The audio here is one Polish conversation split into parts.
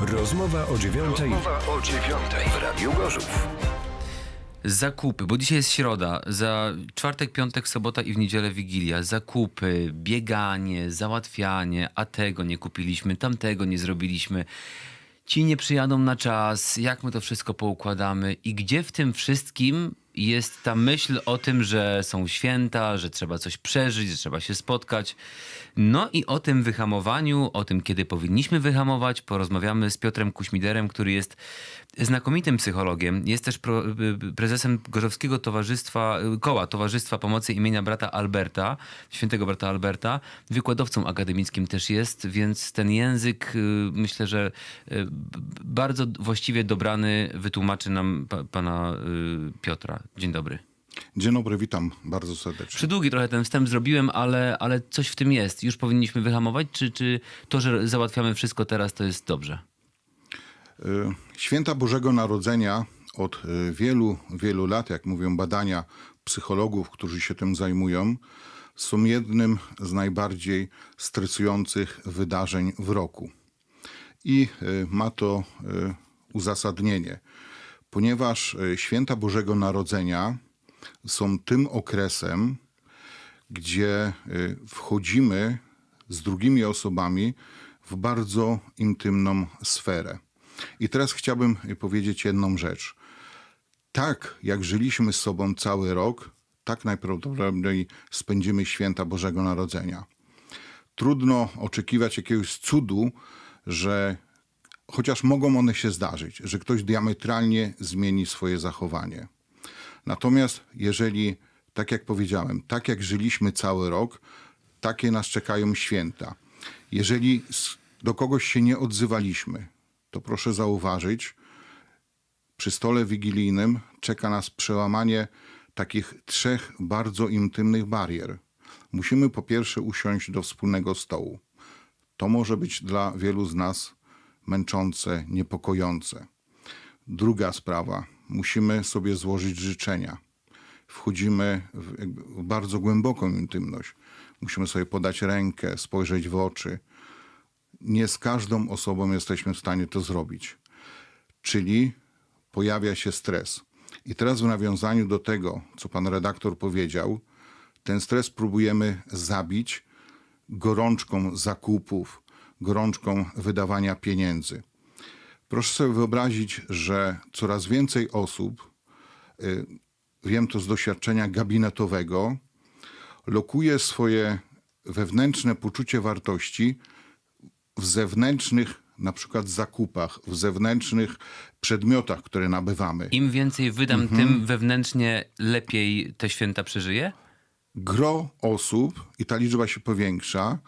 Rozmowa o dziewiątej Mowa o dziewiątej w Radiu Gorzów. Zakupy, bo dzisiaj jest środa, za czwartek, piątek, sobota i w niedzielę Wigilia. Zakupy, bieganie, załatwianie, a tego nie kupiliśmy, tamtego nie zrobiliśmy. Ci nie przyjadą na czas, jak my to wszystko poukładamy i gdzie w tym wszystkim jest ta myśl o tym, że są święta, że trzeba coś przeżyć, że trzeba się spotkać. No i o tym wyhamowaniu, o tym, kiedy powinniśmy wyhamować, porozmawiamy z Piotrem Kuśmiderem, który jest znakomitym psychologiem. Jest też y, y, prezesem Gorzowskiego Towarzystwa, y, Koła Towarzystwa Pomocy imienia brata Alberta, świętego brata Alberta. Wykładowcą akademickim też jest, więc ten język myślę, że bardzo właściwie dobrany wytłumaczy nam pa, pana Piotra. Dzień dobry. Dzień dobry, witam bardzo serdecznie. Przydługi trochę ten wstęp zrobiłem, ale, ale coś w tym jest. Już powinniśmy wyhamować, czy, czy to, że załatwiamy wszystko teraz, to jest dobrze? Y, Święta Bożego Narodzenia od y, wielu, wielu lat, jak mówią badania psychologów, którzy się tym zajmują, są jednym z najbardziej stresujących wydarzeń w roku. I y, ma to uzasadnienie, ponieważ y, Święta Bożego Narodzenia są tym okresem, gdzie y, wchodzimy z drugimi osobami w bardzo intymną sferę. I teraz chciałbym y, powiedzieć jedną rzecz. Tak jak żyliśmy z sobą cały rok, tak najprawdopodobniej spędzimy święta Bożego Narodzenia. Trudno oczekiwać jakiegoś cudu, że chociaż mogą one się zdarzyć, że ktoś diametralnie zmieni swoje zachowanie. Natomiast jeżeli, tak jak powiedziałem, tak jak żyliśmy cały rok, takie nas czekają święta. Jeżeli do kogoś się nie odzywaliśmy, to proszę zauważyć, przy stole wigilijnym czeka nas przełamanie takich trzech bardzo intymnych barier. Musimy po pierwsze usiąść do wspólnego stołu. To może być dla wielu z nas męczące, niepokojące. Druga sprawa. Musimy sobie złożyć życzenia. Wchodzimy w, bardzo głęboką intymność. Musimy sobie podać rękę, spojrzeć w oczy. Nie z każdą osobą jesteśmy w stanie to zrobić. Czyli pojawia się stres. I teraz w nawiązaniu do tego, co pan redaktor powiedział, ten stres próbujemy zabić gorączką zakupów, gorączką wydawania pieniędzy. Proszę sobie wyobrazić, że coraz więcej osób, y, wiem to z doświadczenia gabinetowego, lokuje swoje wewnętrzne poczucie wartości w zewnętrznych, na przykład zakupach, w zewnętrznych przedmiotach, które nabywamy. Im więcej wydam, tym wewnętrznie lepiej te święta przeżyję? gro osób, i ta liczba się powiększa,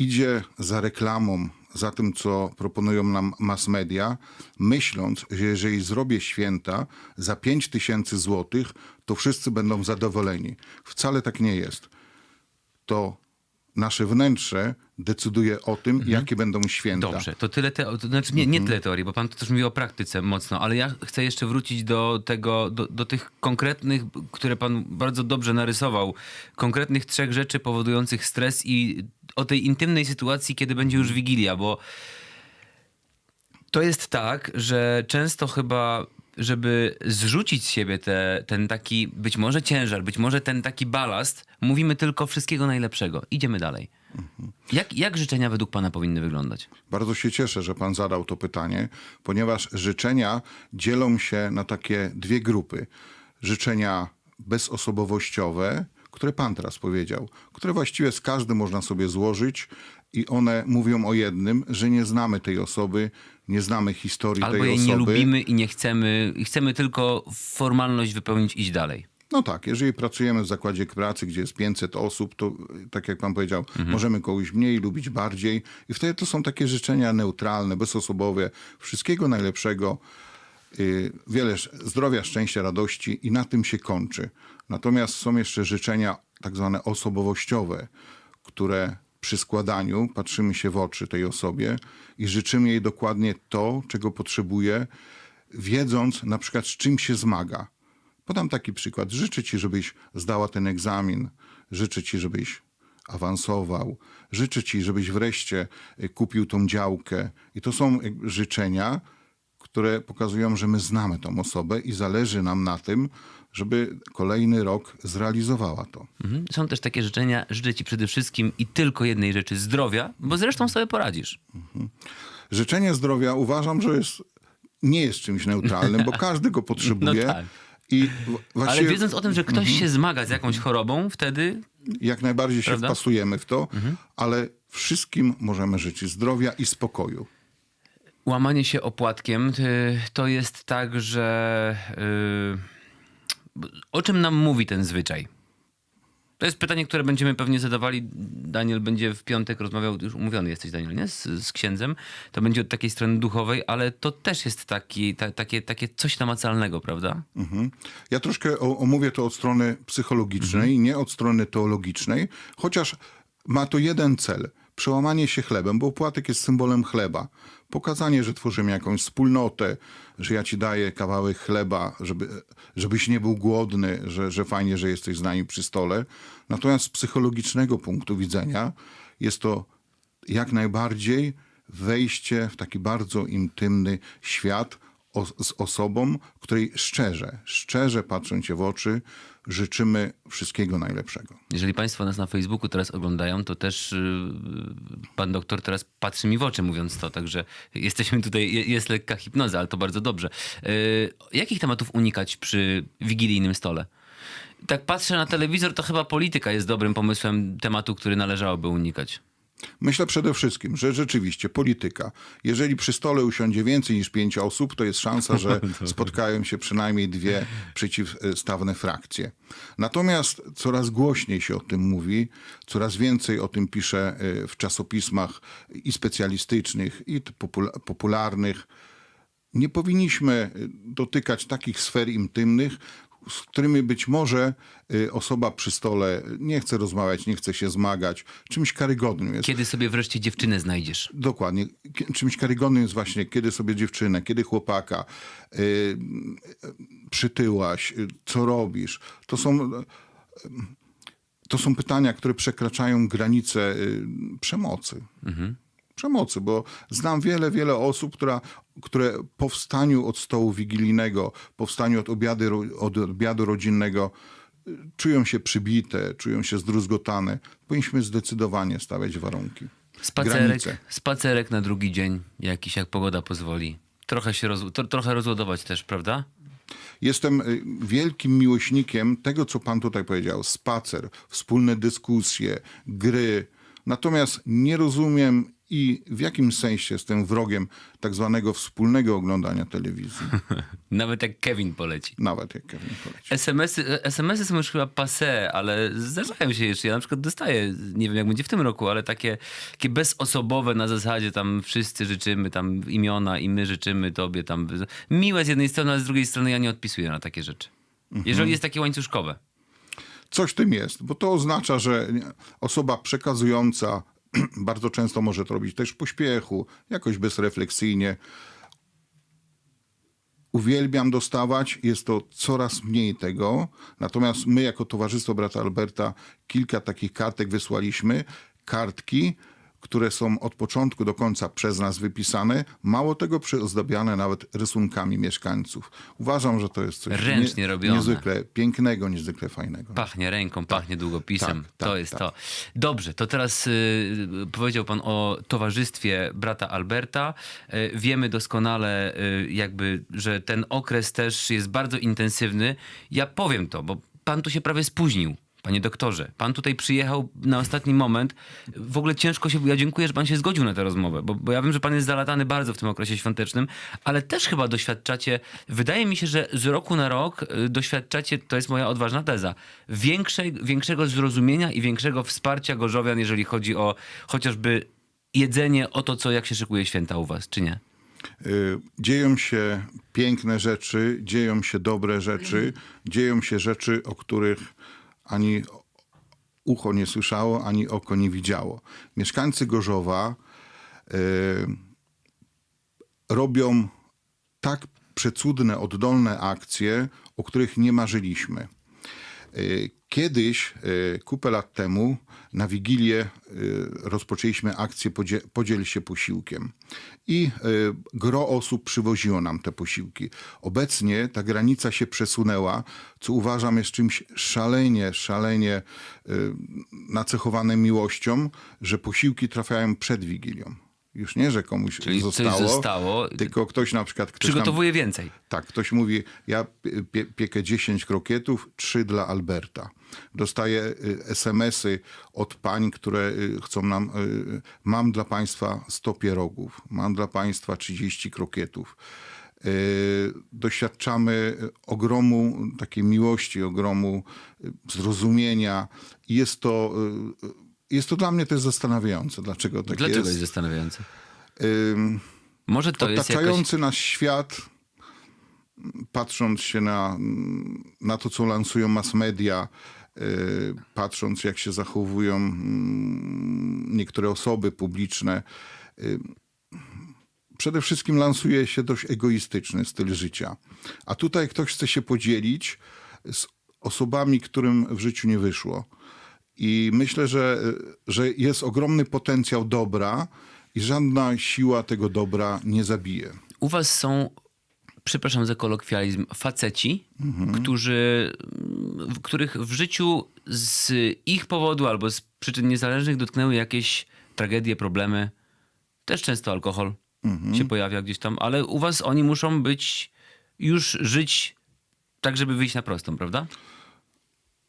idzie za reklamą, za tym, co proponują nam mass media, myśląc, że jeżeli zrobię święta za 5 tysięcy złotych, to wszyscy będą zadowoleni. Wcale tak nie jest. To nasze wnętrze decyduje o tym, jakie będą święta. Dobrze, to tyle, te, to znaczy nie, nie tyle teorii, bo pan też mówi o praktyce mocno, ale ja chcę jeszcze wrócić do tego, do, do tych konkretnych, które pan bardzo dobrze narysował, konkretnych trzech rzeczy powodujących stres i o tej intymnej sytuacji, kiedy będzie już Wigilia, bo to jest tak, że często chyba, żeby zrzucić z siebie te, ten taki, być może ciężar, być może ten taki balast, mówimy tylko wszystkiego najlepszego. Idziemy dalej. Jak, jak życzenia według pana powinny wyglądać? Bardzo się cieszę, że pan zadał to pytanie, ponieważ życzenia dzielą się na takie dwie grupy. Życzenia bezosobowościowe, które pan teraz powiedział, które właściwie z każdym można sobie złożyć i one mówią o jednym, że nie znamy tej osoby, nie znamy historii Albo tej jej osoby. nie lubimy i nie chcemy, i chcemy tylko formalność wypełnić, iść dalej. No tak, jeżeli pracujemy w zakładzie pracy, gdzie jest 500 osób, to tak jak pan powiedział, możemy kogoś mniej lubić bardziej i wtedy to są takie życzenia neutralne, bezosobowe, wszystkiego najlepszego, wiele sz- zdrowia, szczęścia, radości i na tym się kończy. Natomiast są jeszcze życzenia tak zwane osobowościowe, które przy składaniu patrzymy się w oczy tej osobie i życzymy jej dokładnie to, czego potrzebuje, wiedząc na przykład z czym się zmaga. Podam taki przykład. Życzę ci, żebyś zdała ten egzamin. Życzę ci, żebyś awansował. Życzę ci, żebyś wreszcie y, kupił tą działkę. I to są y, życzenia, które pokazują, że my znamy tą osobę i zależy nam na tym, żeby kolejny rok zrealizowała to. Mhm. Są też takie życzenia, życzę ci przede wszystkim i tylko jednej rzeczy, zdrowia, bo zresztą sobie poradzisz. Życzenie zdrowia uważam, że jest, nie jest czymś neutralnym, bo każdy go potrzebuje. No tak. I Ale wiedząc o tym, że ktoś się zmaga z jakąś chorobą, wtedy jak najbardziej się Prawda? Mhm. wpasujemy w to, ale wszystkim możemy życzyć zdrowia i spokoju. Łamanie się opłatkiem y, to jest tak, że y, o czym nam mówi ten zwyczaj? To jest pytanie, które będziemy pewnie zadawali. Daniel będzie w piątek rozmawiał, już umówiony jesteś Daniel, nie? Z, z księdzem. To będzie od takiej strony duchowej, ale to też jest taki, ta, takie, takie coś namacalnego, prawda? Mhm. Ja troszkę omówię to od strony psychologicznej, Mhm. nie od strony teologicznej, chociaż ma to jeden cel. Przełamanie się chlebem, bo opłatek jest symbolem chleba. Pokazanie, że tworzymy jakąś wspólnotę, że ja ci daję kawałek chleba, żeby, żebyś nie był głodny, że, że fajnie, że jesteś z nami przy stole. Natomiast z psychologicznego punktu widzenia jest to jak najbardziej wejście w taki bardzo intymny świat o, z osobą, której szczerze, szczerze patrząc się w oczy, życzymy wszystkiego najlepszego. Jeżeli Państwo nas na Facebooku teraz oglądają, to też yy, pan doktor teraz patrzy mi w oczy mówiąc to, także jesteśmy tutaj, je- jest lekka hipnoza, ale to bardzo dobrze. Yy, jakich tematów unikać przy wigilijnym stole? Tak patrzę na telewizor, to chyba polityka jest dobrym pomysłem tematu, który należałoby unikać. Myślę przede wszystkim, że rzeczywiście polityka. Jeżeli przy stole usiądzie więcej niż pięć osób, to jest szansa, że spotkają się przynajmniej dwie przeciwstawne frakcje. Natomiast coraz głośniej się o tym mówi, coraz więcej o tym pisze y, w czasopismach i specjalistycznych, i popularnych. Nie powinniśmy y, dotykać takich sfer intymnych, z którymi być może y, osoba przy stole nie chce rozmawiać, nie chce się zmagać. Czymś karygodnym jest. Kiedy sobie wreszcie dziewczynę znajdziesz? Dokładnie. Czymś karygodnym jest właśnie, kiedy sobie dziewczynę, kiedy chłopaka y, przytyłaś, y, co robisz. To są, to są pytania, które przekraczają granice y, przemocy. Przemocy, bo znam wiele, wiele osób, która, które po wstaniu od stołu wigilijnego, po wstaniu od obiadu, ro- od obiadu rodzinnego y, czują się przybite, czują się zdruzgotane. Powinniśmy zdecydowanie stawiać warunki. Spacerek, granice. spacerek na drugi dzień, jakiś jak pogoda pozwoli. Trochę się roz, to, trochę rozładować też, prawda? Jestem y, wielkim miłośnikiem tego, co pan tutaj powiedział. Spacer, wspólne dyskusje, gry. Natomiast nie rozumiem i w jakim sensie jestem wrogiem tak zwanego wspólnego oglądania telewizji. Nawet jak Kevin poleci. Nawet jak Kevin poleci. SMS-y, SMS-y są już chyba passé, ale zdarzają się jeszcze. Ja na przykład dostaję, nie wiem jak będzie w tym roku, ale takie, takie bezosobowe na zasadzie tam wszyscy życzymy tam imiona i my życzymy tobie tam. Miłe z jednej strony, ale z drugiej strony ja nie odpisuję na takie rzeczy. Jeżeli jest takie łańcuszkowe. Coś w tym jest, bo to oznacza, że osoba przekazująca bardzo często może to robić też w pośpiechu, jakoś bezrefleksyjnie. Uwielbiam dostawać, jest to coraz mniej tego. Natomiast my, jako Towarzystwo Brata Alberta, kilka takich kartek wysłaliśmy. Kartki, które są od początku do końca przez nas wypisane, mało tego przyozdabiane nawet rysunkami mieszkańców. Uważam, że to jest coś Ręcznie robione. niezwykle pięknego, niezwykle fajnego. Pachnie ręką, pachnie długopisem. tak, to tak, jest tak. to. Dobrze, to teraz y, powiedział pan o towarzystwie brata Alberta. Y, wiemy doskonale y, jakby, że ten okres też jest bardzo intensywny. Ja powiem to, bo pan tu się prawie spóźnił. Panie doktorze, pan tutaj przyjechał na ostatni moment. W ogóle ciężko się. Ja dziękuję, że pan się zgodził na tę rozmowę, bo, bo ja wiem, że pan jest zalatany bardzo w tym okresie świątecznym, ale też chyba doświadczacie. Wydaje mi się, że z roku na rok y, doświadczacie, to jest moja odważna teza, większej, większego zrozumienia i większego wsparcia gorzowian, jeżeli chodzi o chociażby jedzenie, o to, co jak się szykuje święta u was, czy nie? Y, Dzieją się piękne rzeczy, dzieją się dobre rzeczy, dzieją się rzeczy, o których ani ucho nie słyszało, ani oko nie widziało. Mieszkańcy Gorzowa y, robią tak przecudne, oddolne akcje, o których nie marzyliśmy. Y, Kiedyś, e, kupę lat temu, na Wigilię e, rozpoczęliśmy akcję Podzie- Podziel się posiłkiem. I e, gro osób przywoziło nam te posiłki. Obecnie ta granica się przesunęła, co uważam jest czymś szalenie, szalenie e, nacechowane miłością, że posiłki trafiają przed Wigilią. Już nie, że komuś Czyli coś zostało, zostało. tylko ktoś na przykład... Ktoś nam Przygotowuje więcej. tak, ktoś mówi, ja pie- pie, piekę 10 krokietów, 3 dla Alberta. Dostaję y, SMS-y od pań, które y, chcą nam, y, mam dla państwa 100 pierogów, mam dla państwa 30 krokietów. Doświadczamy ogromu takiej miłości, ogromu zrozumienia jest to, jest to dla mnie też zastanawiające, dlaczego tak Dlaczego jest jest. zastanawiające? Ym, Może to jest jakoś... otaczający nas świat, patrząc się na, na to, co lansują mass media, y, patrząc, jak się zachowują mm, niektóre osoby publiczne, y, przede wszystkim lansuje się dość egoistyczny styl życia. A tutaj ktoś chce się podzielić z osobami, którym w życiu nie wyszło. I myślę, że, że jest ogromny potencjał dobra i żadna siła tego dobra nie zabije. U was są, przepraszam za kolokwializm, faceci, którzy, w których w życiu z ich powodu albo z przyczyn niezależnych dotknęły jakieś tragedie, problemy. Też często alkohol się pojawia gdzieś tam, ale u was oni muszą być, już żyć tak, żeby wyjść na prostą, prawda?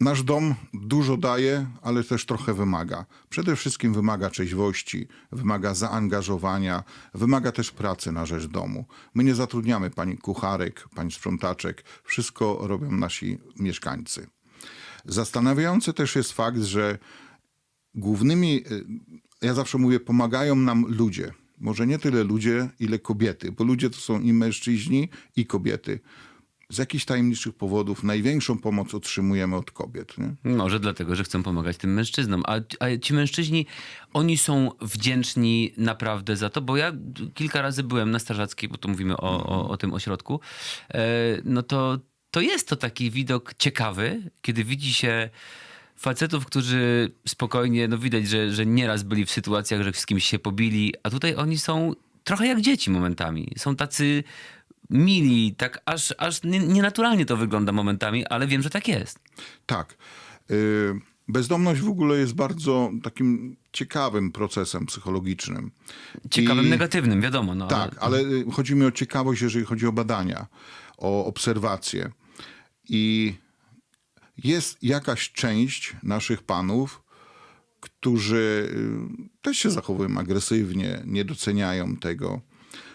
Nasz dom dużo daje, ale też trochę wymaga. Przede wszystkim wymaga trzeźwości, wymaga zaangażowania, wymaga też pracy na rzecz domu. My nie zatrudniamy pani kucharek, pani sprzątaczek, wszystko robią nasi mieszkańcy. Zastanawiający też jest fakt, że głównymi, y, ja zawsze mówię, pomagają nam ludzie. Może nie tyle ludzie, ile kobiety, bo ludzie to są i mężczyźni, i kobiety. Z jakichś tajemniczych powodów największą pomoc otrzymujemy od kobiet. Nie? Może dlatego, że chcą pomagać tym mężczyznom. A, a ci mężczyźni, oni są wdzięczni naprawdę za to, bo ja kilka razy byłem na Strażackiej, bo tu mówimy o, o, o tym ośrodku. E, no to, to jest to taki widok ciekawy, kiedy widzi się facetów, którzy spokojnie, no widać, że, że nieraz byli w sytuacjach, że z kimś się pobili, a tutaj oni są trochę jak dzieci momentami. Są tacy mili, tak aż, aż nie- nienaturalnie to wygląda momentami, ale wiem, że tak jest. Tak. Y, Bezdomność w ogóle jest bardzo takim ciekawym procesem psychologicznym. Ciekawym, I- negatywnym, wiadomo. No, Tak, ale y, chodzi mi o ciekawość, jeżeli chodzi o badania, o obserwacje. I jest jakaś część naszych panów, którzy y, też się zachowują agresywnie, nie doceniają tego.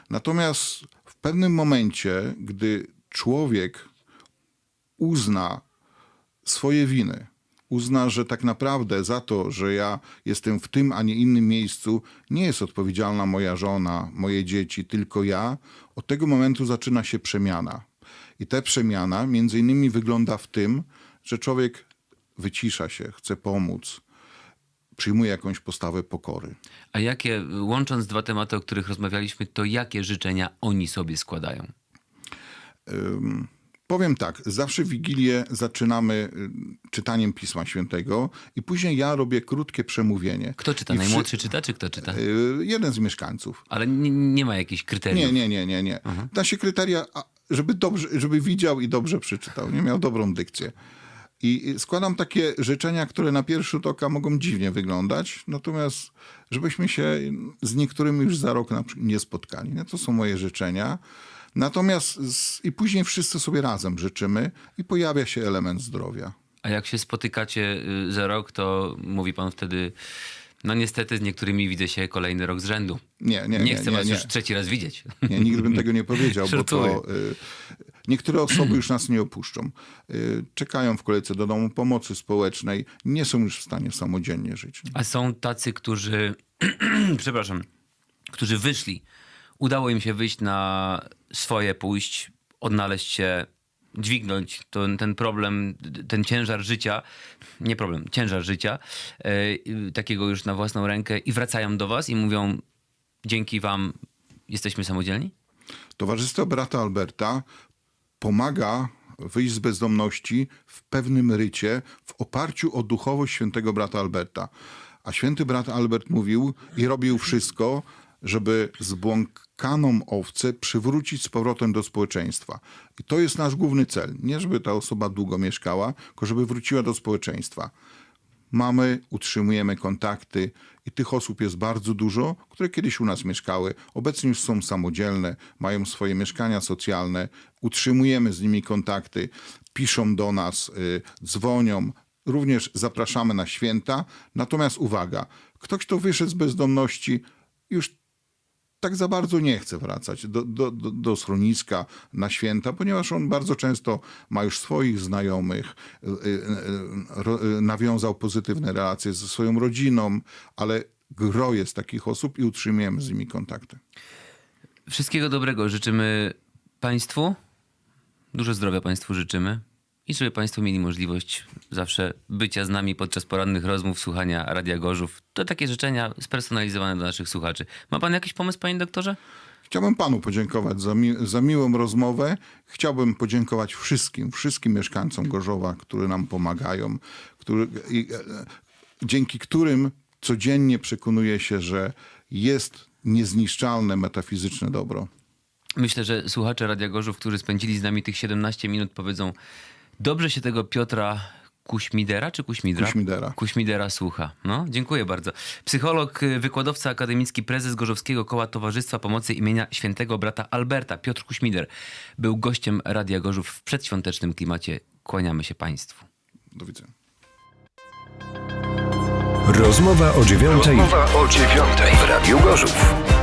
Natomiast pewnym momencie, gdy człowiek uzna swoje winy, uzna, że tak naprawdę za to, że ja jestem w tym, a nie innym miejscu, nie jest odpowiedzialna moja żona, moje dzieci, tylko ja, od tego momentu zaczyna się przemiana. I ta przemiana między innymi wygląda w tym, że człowiek wycisza się, chce pomóc, przyjmuje jakąś postawę pokory. A jakie, łącząc dwa tematy, o których rozmawialiśmy, to jakie życzenia oni sobie składają? Powiem tak, zawsze Wigilię zaczynamy y, czytaniem Pisma Świętego i później ja robię krótkie przemówienie. Kto czyta? I Najmłodszy czyta, czy kto czyta? Y, Jeden z mieszkańców. Ale nie, nie ma jakichś kryteriów. Nie, nie, nie, nie, nie. Da się kryteria, żeby, dobrze, żeby widział i dobrze przeczytał, nie miał dobrą dykcję. I składam takie życzenia, które na pierwszy rzut oka mogą dziwnie wyglądać, natomiast żebyśmy się z niektórymi już za rok nie spotkali. Nie? To są moje życzenia. Natomiast z, i później wszyscy sobie razem życzymy i pojawia się element zdrowia. A jak się spotykacie y, za rok, to mówi pan wtedy, no niestety z niektórymi widzę się kolejny rok z rzędu. Nie, nie, Nie, nie. chcę nie, was nie. już trzeci raz widzieć. Nie, nigdy bym tego nie powiedział, bo to y, niektóre osoby już nas nie opuszczą. Y, czekają w kolejce do domu pomocy społecznej, nie są już w stanie samodzielnie żyć. A są tacy, którzy, przepraszam, którzy wyszli, udało im się wyjść na swoje, pójść, odnaleźć się, dźwignąć ten, ten problem, ten ciężar życia, nie problem, ciężar życia, e, takiego już na własną rękę i wracają do was i mówią, dzięki wam jesteśmy samodzielni? Towarzystwo brata Alberta pomaga wyjść z bezdomności w pewnym rycie w oparciu o duchowość świętego brata Alberta. A święty brat Albert mówił i robił wszystko, żeby zbłąkaną owcę przywrócić z powrotem do społeczeństwa. I to jest nasz główny cel. Nie żeby ta osoba długo mieszkała, tylko żeby wróciła do społeczeństwa. Mamy, utrzymujemy kontakty i tych osób jest bardzo dużo, które kiedyś u nas mieszkały. Obecnie już są samodzielne, mają swoje mieszkania socjalne, utrzymujemy z nimi kontakty, piszą do nas, y, dzwonią. Również zapraszamy na święta. Natomiast uwaga, ktoś, kto wyszedł z bezdomności, już tak za bardzo nie chce wracać do, do, do, do schroniska na święta, ponieważ on bardzo często ma już swoich znajomych, y, y, y, nawiązał pozytywne relacje ze swoją rodziną, ale gro jest takich osób i utrzymujemy z nimi kontakty. Wszystkiego dobrego życzymy Państwu. Dużo zdrowia Państwu życzymy. I żeby Państwo mieli możliwość zawsze bycia z nami podczas porannych rozmów, słuchania Radia Gorzów. To takie życzenia spersonalizowane do naszych słuchaczy. Ma Pan jakiś pomysł, Panie Doktorze? Chciałbym panu podziękować za, mi, za miłą rozmowę. Chciałbym podziękować wszystkim, wszystkim mieszkańcom Gorzowa, którzy nam pomagają, który, i, e, dzięki którym codziennie przekonuję się, że jest niezniszczalne metafizyczne dobro. Myślę, że słuchacze Radia Gorzów, którzy spędzili z nami tych 17 minut, powiedzą: Dobrze się tego Piotra Kuśmidera czy Kuśmidra? Kuśmidera. Kuśmidera słucha. No, dziękuję bardzo. Psycholog, y, wykładowca akademicki, prezes Gorzowskiego Koła Towarzystwa Pomocy imienia świętego brata Alberta, Piotr Kuśmider, był gościem Radia Gorzów w przedświątecznym klimacie. Kłaniamy się Państwu. Do widzenia. Rozmowa o dziewiątej w Radiu Gorzów.